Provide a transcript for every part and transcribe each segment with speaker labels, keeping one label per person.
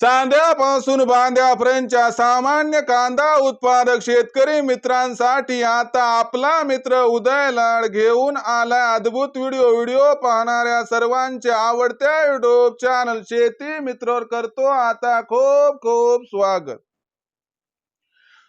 Speaker 1: चांद्यापासून बांद्यापर्यंतच्या सामान्य कांदा उत्पादक शेतकरी मित्रांसाठी आता आपला मित्र उदय लाड घेऊन आला अद्भुत व्हिडिओ व्हिडिओ पाहणाऱ्या सर्वांच्या आवडत्या युट्यूब चॅनल शेती मित्रवर करतो आता खूप खूप स्वागत.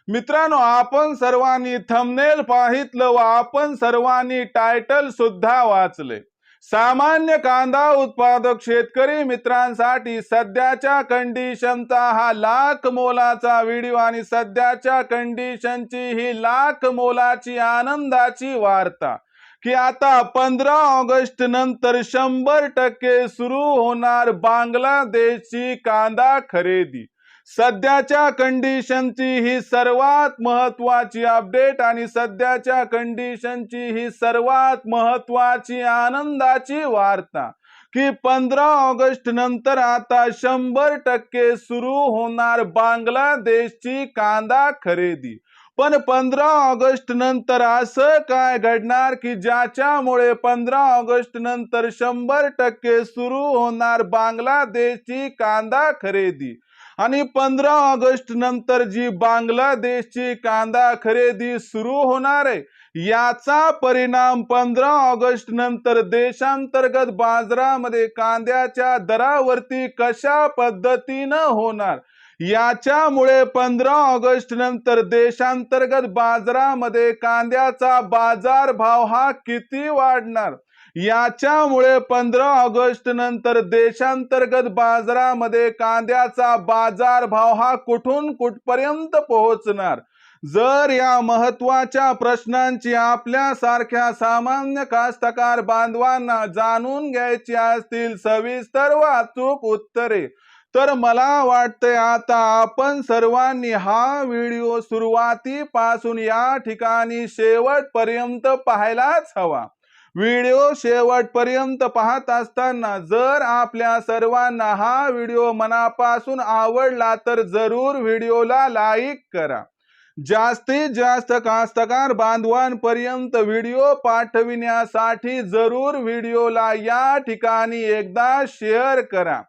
Speaker 1: मित्रांनो आपण सर्वांनी थंबनेल पाहितलं व आपण सर्वांनी टायटल सुद्धा वाचले. सामान्य कांदा उत्पादक शेतकरी मित्रांसाठी सध्याच्या कंडिशनचा हा लाख मोलाचा व्हिडिओ आणि सध्याच्या कंडिशनची ही लाख मोलाची आनंदाची वार्ता की आता पंधरा ऑगस्ट नंतर शंभर टक्के सुरू होणार बांगलादेशची कांदा खरेदी. सध्याच्या कंडिशनची ही सर्वात महत्वाची अपडेट आणि सध्याच्या कंडिशनची ही सर्वात महत्वाची आनंदाची वार्ता की पंधरा ऑगस्ट नंतर आता शंभर टक्के सुरू होणार बांगलादेशची कांदा खरेदी. पण पंधरा ऑगस्ट नंतर असं काय घडणार की ज्याच्यामुळे पंधरा ऑगस्ट नंतर शंभर टक्के सुरू होणार बांगलादेशची कांदा खरेदी? आणि पंधरा ऑगस्ट नंतर जी बांगलादेशची कांदा खरेदी सुरू होणार आहे याचा परिणाम पंधरा ऑगस्ट नंतर देशांतर्गत बाजारामध्ये कांद्याच्या दरावरती कशा पद्धतीनं होणार? याच्यामुळे पंधरा ऑगस्ट नंतर देशांतर्गत बाजारामध्ये कांद्याचा बाजार भाव हा किती वाढणार? याच्यामुळे पंधरा ऑगस्ट नंतर देशांतर्गत बाजारामध्ये कांद्याचा बाजार भाव हा कुठून कुठपर्यंत पोहोचणार? जर या महत्त्वाच्या प्रश्नांची आपल्यासारख्या सामान्य कास्तकार बांधवांना जाणून घ्यायची असतील सविस्तर व अचूक उत्तरे तर मला वाटतंय आता आपण सर्वांनी हा व्हिडिओ सुरुवातीपासून या ठिकाणी शेवटपर्यंत पाहायलाच हवा. व्हिडिओ शेवटपर्यंत पाहत असताना जर आपल्या सर्वांना हा व्हिडिओ मनापासून आवडला तर जरूर व्हिडिओला लाईक करा. जास्तीत जास्त कास्तकार बांधवांपर्यंत व्हिडिओ पाठविण्यासाठी जरूर व्हिडिओला या ठिकाणी एकदा शेअर करा.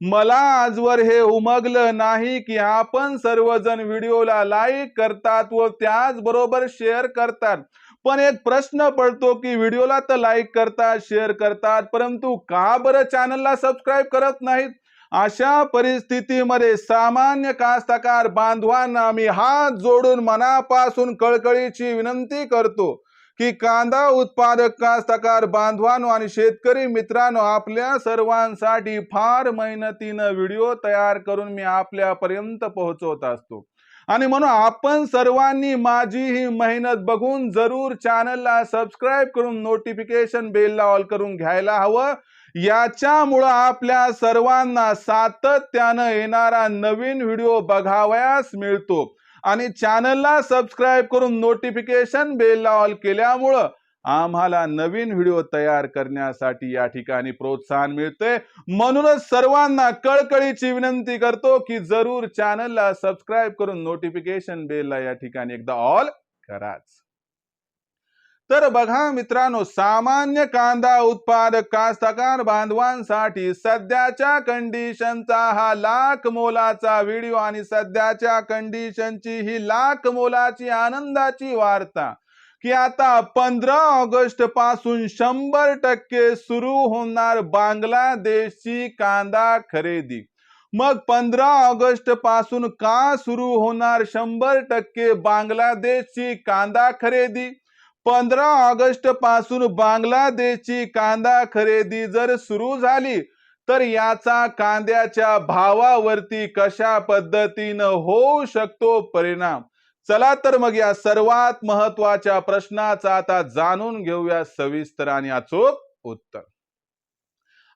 Speaker 1: मला आजवर हे उमगलं नाही की आपण सर्वजण व्हिडिओला लाईक करतात व त्याचबरोबर शेअर करतात. पण एक प्रश्न पडतो की व्हिडिओला तर लाईक करतात शेअर करतात परंतु का बरं चॅनलला सबस्क्राईब करत नाहीत? अशा परिस्थितीमध्ये सामान्य कास्तकार बांधवांना मी हात जोडून मनापासून कळकळीची विनंती करतो की कांदा उत्पादक कास्तकार बांधवांनो आणि शेतकरी मित्रांनो आपल्या सर्वांसाठी फार मेहनतीनं व्हिडिओ तयार करून मी आपल्यापर्यंत पोहोचवत असतो. आणि म्हणून आपण सर्वांनी माझी ही मेहनत बघून जरूर चॅनलला सबस्क्राईब करून नोटिफिकेशन बेलला ऑल करून घ्यायला हवं. याच्यामुळं आपल्या सर्वांना सातत्यानं येणारा नवीन व्हिडिओ बघावयास मिळतो. आणि चॅनलला सबस्क्राईब करून नोटिफिकेशन बेलला ऑल केल्यामुळं आम्हाला नवीन व्हिडिओ तयार करण्यासाठी या ठिकाणी प्रोत्साहन मिळते म्हणूनच सर्वांना कळकळीची विनंती करतो की जरूर चॅनलला सबस्क्राईब करून नोटिफिकेशन बेलला या ठिकाणी एकदा ऑल कराच. तर बघा मित्रांनो सामान्य कांदा उत्पादक कास्तकार बांधवांसाठी सध्याच्या कंडिशनचा हा लाख मोलाचा व्हिडिओ आणि सध्याच्या कंडिशनची ही लाख मोलाची आनंदाची वार्ता. की आता पंधरा ऑगस्टपासून शंभर टक्के सुरू होणार बांगलादेशची कांदा खरेदी. मग पंधरा ऑगस्टपासून का सुरू होणार शंभर टक्के बांगलादेशची कांदा खरेदी? पंधरा ऑगस्टपासून बांगलादेशची कांदा खरेदी जर सुरू झाली तर याचा कांद्याच्या भावावरती कशा पद्धतीनं होऊ शकतो परिणाम? चला तर मग या सर्वात महत्त्वाच्या प्रश्नाचा आता जाणून घेऊया सविस्तर आणि अचूक उत्तर.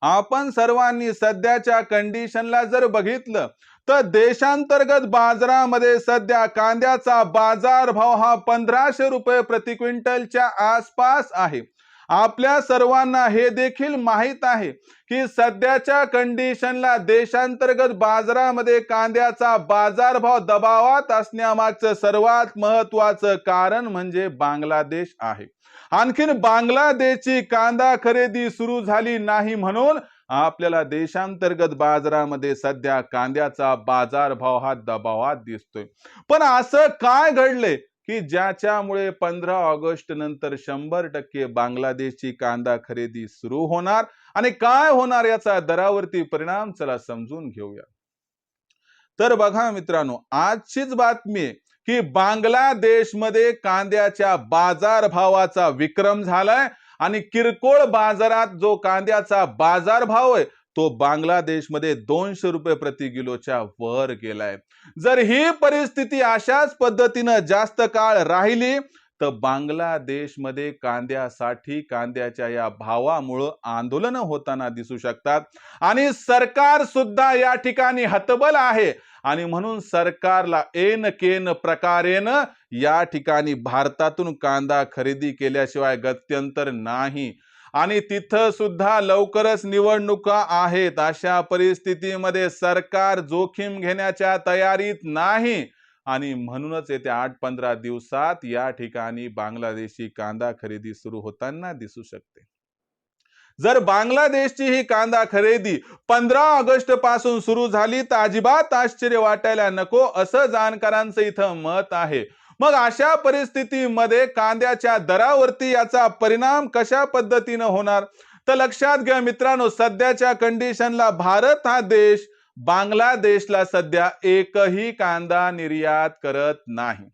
Speaker 1: आपण सर्वांनी सध्याच्या कंडिशनला जर बघितलं तर देशांतर्गत बाजारामध्ये सध्या कांद्याचा बाजार भाव हा पंधराशे रुपये प्रति क्विंटलच्या आसपास आहे. आपल्या सर्वांना हे देखील माहीत आहे की सध्याच्या कंडिशनला देशांतर्गत बाजारामध्ये कांद्याचा बाजारभाव दबावात असण्यामागचं सर्वात महत्वाचं कारण म्हणजे बांगलादेश आहे. आणखीन बांगलादेशची कांदा खरेदी सुरू झाली नाही म्हणून आपल्याला देशांतर्गत बाजारामध्ये सध्या कांद्याचा बाजारभाव हा दबावात दिसतोय. पण असं काय घडलंय? की ज्याच्यामुळे पंधरा ऑगस्ट नंतर शंभर टक्के बांगलादेशची कांदा खरेदी सुरू होणार आणि काय होणार याचा दरावरती परिणाम चला समजून घेऊया. तर बघा मित्रांनो आजचीच बातमी आहे की बांगलादेशमध्ये कांद्याच्या बाजारभावाचा विक्रम झालाय आणि किरकोळ बाजारात जो कांद्याचा बाजारभाव आहे तो बांगलादेशमध्ये दोनशे रुपये प्रति किलोच्या वर गेलाय. जर ही परिस्थिती अशाच पद्धतीनं जास्त काळ राहिली तर बांगलादेशमध्ये कांद्यासाठी कांद्याच्या या भावामुळं आंदोलन होताना दिसू शकतात. आणि सरकार सुद्धा या ठिकाणी हतबल आहे. आणि म्हणून सरकारला एन केन प्रकारेनं या ठिकाणी भारतातून कांदा खरेदी केल्याशिवाय गत्यंतर नाही. आणि तिथं सुद्धा लवकरच निवडणुका आहेत. अशा परिस्थितीमध्ये सरकार जोखीम घेण्याच्या तयारीत नाही. आणि म्हणूनच येत्या आठ पंधरा दिवसात या ठिकाणी बांगलादेशी कांदा खरेदी सुरू होताना दिसू शकते. जर बांगलादेशची ही कांदा खरेदी पंधरा ऑगस्टपासून सुरू झाली तर अजिबात आश्चर्य वाटायला नको असं जाणकारांचं इथं मत आहे. मग अशा परिस्थितीमध्ये कांद्याच्या दरावरती याचा परिणाम कशा पद्धतीनं होणार? तर लक्षात घ्या मित्रांनो सध्याच्या कंडिशनला भारत हा देश बांगलादेशला सध्या एकही कांदा निर्यात करत नाही.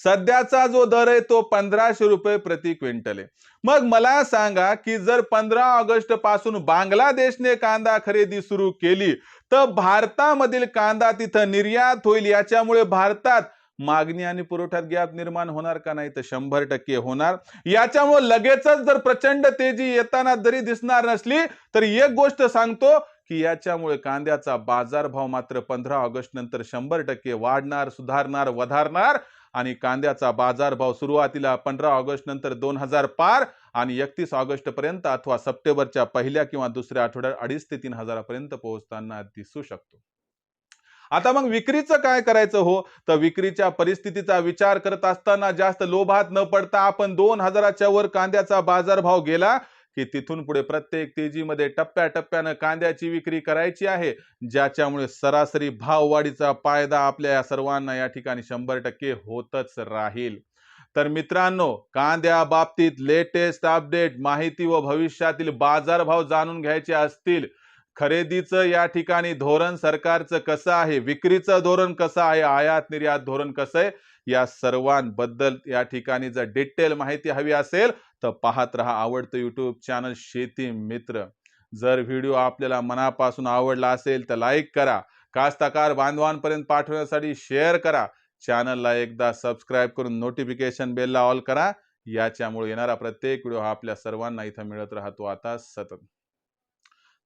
Speaker 1: सध्याचा जो दर आहे तो पंधराशे रुपये प्रति क्विंटल आहे. मग मला सांगा की जर पंधरा ऑगस्टपासून बांगलादेशने कांदा खरेदी सुरू केली तर भारतामधील कांदा तिथं निर्यात होईल? याच्यामुळे भारतात मागणी आणि पुरवठ्यात गॅप निर्माण होणार का नाही तर शंभर टक्के होणार. याच्यामुळे लगेचच जर प्रचंड तेजी येताना जरी दिसणार नसली तर एक गोष्ट सांगतो की याच्यामुळे कांद्याचा बाजारभाव मात्र पंधरा ऑगस्ट नंतर शंभर टक्के वाढणार सुधारणार वधारणार आणि कांद्याचा बाजारभाव सुरुवातीला पंधरा ऑगस्ट नंतर दोन हजार पार आणि एकतीस ऑगस्ट पर्यंत अथवा सप्टेंबरच्या पहिल्या किंवा दुसऱ्या आठवड्यात अडीच ते तीन हजारापर्यंत पोहोचताना दिसू शकतो. आता मग विक्रीचं काय करायचं हो? तर विक्रीच्या परिस्थितीचा विचार करत असताना जास्त लोभात न पडता आपण दोन हजाराच्या वर कांद्याचा बाजारभाव गेला की तिथून पुढे प्रत्येक तेजीमध्ये टप्प्याटप्प्यानं कांद्याची विक्री करायची आहे ज्याच्यामुळे सरासरी भाववाढीचा फायदा आपल्या या सर्वांना या ठिकाणी शंभर टक्के होतच राहील. तर मित्रांनो कांद्या बाबतीत लेटेस्ट अपडेट माहिती व भविष्यातील बाजारभाव जाणून घ्यायचे असतील. खरेदीचं या ठिकाणी धोरण सरकारचं कसं आहे? विक्रीचं धोरण कसं आहे? आयात निर्यात धोरण कसं आहे? या सर्वांबद्दल या ठिकाणी जर डिटेल माहिती हवी असेल तर पाहत रहा आवडतं यूट्यूब चॅनल शेती मित्र. जर व्हिडिओ आपल्याला मनापासून आवडला असेल तर लाईक करा. कास्तकार बांधवांपर्यंत पाठवण्यासाठी शेअर करा. चॅनलला एकदा सबस्क्राईब करून नोटिफिकेशन बेलला ऑल करा. याच्यामुळे येणारा प्रत्येक व्हिडिओ हा आपल्या सर्वांना इथं मिळत राहतो. आता सतत.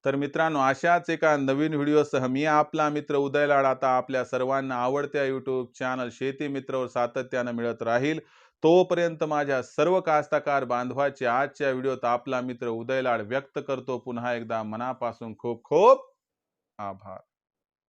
Speaker 1: तर मित्रांनो अशाच एका नवीन व्हिडिओसह मी आपला मित्र उदय लाड आता आपल्या सर्वांना आवडत्या यूट्यूब चॅनल शेती मित्रवर सातत्यानं मिळत राहील. तोपर्यंत माझ्या सर्व कास्तकार बांधवाचे आजच्या व्हिडिओत आपला मित्र उदय लाड व्यक्त करतो. पुन्हा एकदा मनापासून खूप खूप आभार.